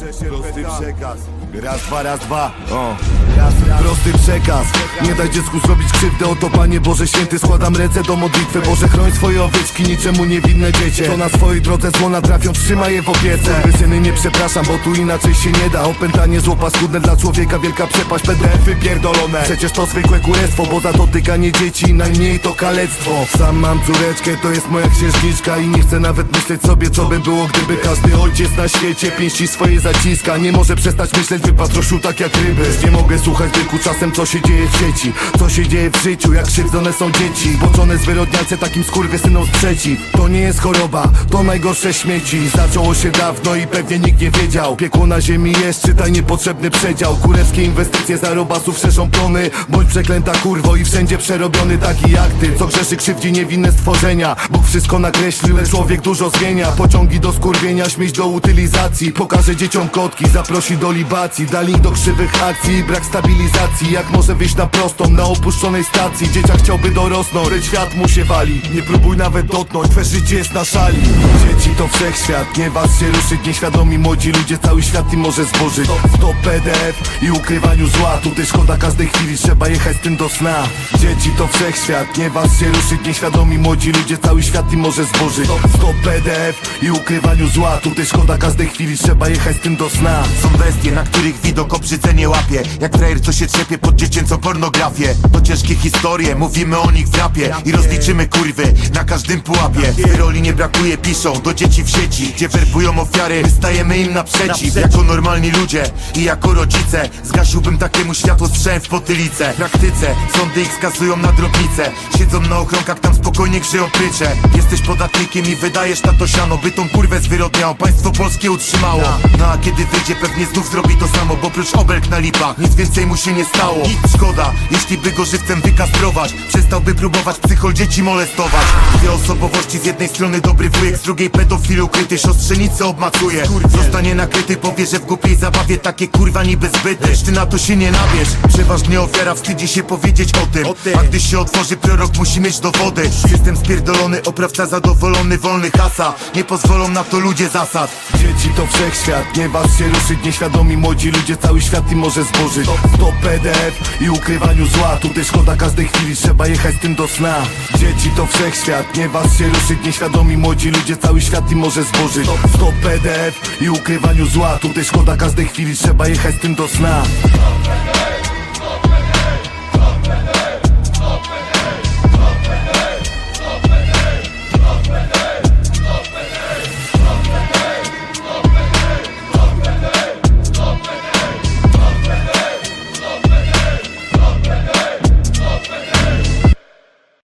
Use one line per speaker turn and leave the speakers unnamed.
Prosty przekaz. Raz, dwa, raz, dwa. O. Prosty przekaz. Nie daj dziecku zrobić krzywdę Oto Panie Boże Święty Składam ręce do modlitwy. Boże chroń swoje owieczki Niczemu niewinne dziecię. To na swojej drodze zło natrafią Trzymaj je w opiece. Syny nie przepraszam Bo tu inaczej się nie da. Opętanie zło paskudne Dla człowieka wielka przepaść PDF wypierdolone. Przecież to zwykłe kurestwo Bo za dotykanie dzieci Najmniej to kalectwo. Sam mam córeczkę To jest moja księżniczka I nie chcę nawet myśleć sobie Co by było gdyby każdy ojciec na świecie Pięści swoje zaciska Nie może przestać myśleć Wypatroszył tak jak ryby. Nie mogę słuchać tylko czasem co się dzieje w sieci. Co się dzieje w życiu Jak krzywdzone są dzieci. Boczone zwyrodnialce takim skurwysynom sprzeciw To nie jest choroba To najgorsze śmieci. Zaczęło się dawno i pewnie nikt nie wiedział. Piekło na ziemi jest czytaj niepotrzebny przedział. Kurewskie inwestycje za robasów szerzą plony. Bądź przeklęta kurwo i wszędzie przerobiony taki jak ty. Co grzeszy krzywdzi niewinne stworzenia. Bóg wszystko nakreślił, człowiek dużo zmienia. Pociągi do skurwienia, śmieć do utylizacji. Pokaże dzieciom kotki, zaprosi do libacji Da link do krzywych akcji. Brak stabilizacji Jak może wyjść na prostą, na opuszczonej stacji? Dzieciak chciałby dorosnąć, lecz świat mu się wali. Nie próbuj nawet dotknąć, twoje życie jest na szali. Dzieci to wszechświat, nie was się ruszyć Nieświadomi młodzi ludzie, cały świat im może zburzyć. Stop PDF i ukrywaniu zła Tutaj szkoda każdej chwili, trzeba jechać z tym do sna. Dzieci to wszechświat, nie was się ruszyć Nieświadomi młodzi ludzie, cały świat im może zburzyć. Stop PDF i ukrywaniu zła Tutaj szkoda każdej chwili, trzeba jechać z tym do sna.
Są bestie, na których widok obrzydzenie łapie. Jak frajer, co się trzepie pod dziecięcą pornografię. To ciężkie historie, mówimy o nich w rapie. I rozliczymy kurwy na każdym pułapie. Swej roli nie brakuje, piszą do dzieci w sieci Gdzie werbują ofiary, my stajemy im naprzeciw Jako normalni ludzie i jako rodzice. Zgasiłbym takiemu światło strzałem w potylicę. W praktyce sądy ich skasują na drobnicę Siedzą na ochronkach, tam spokojnie grzeją prycze. Jesteś podatnikiem i wydajesz na to siano By tą kurwę zwyrodniał, państwo polskie utrzymało. No a kiedy wyjdzie pewnie znów zrobi to samo Bo prócz obelg na lipach nic więcej mu się nie stało. Szkoda, jeśli by go żywcem wykastrować Przestałby próbować psychol dzieci molestować. Dwie osobowości z jednej strony dobry wujek Z drugiej pedofil ukryty siostrzenicy obmacuje. Zostanie nakryty, powie, że w głupiej zabawie Takie kurwa niby Lecz ty na to się nie nabierz. Przeważnie ofiara wstydzi się powiedzieć o tym. A gdy się otworzy prorok musi mieć dowody. System spierdolony, oprawca zadowolony, wolny hasa. Nie pozwolą na to ludzie zasad.
Dzieci to wszechświat, nie was się ruszyć Nieświadomi młodzi ludzie, cały świat im może zburzyć. Stop PDF i ukrywaniu zła Tutaj szkoda każdej chwili, trzeba jechać z tym do sna. Dzieci to wszechświat, nie was się ruszyć Nieświadomi młodzi ludzie, cały świat im może zburzyć. Stop PDF i ukrywaniu zła Tutaj szkoda każdej chwili, trzeba jechać z tym do sna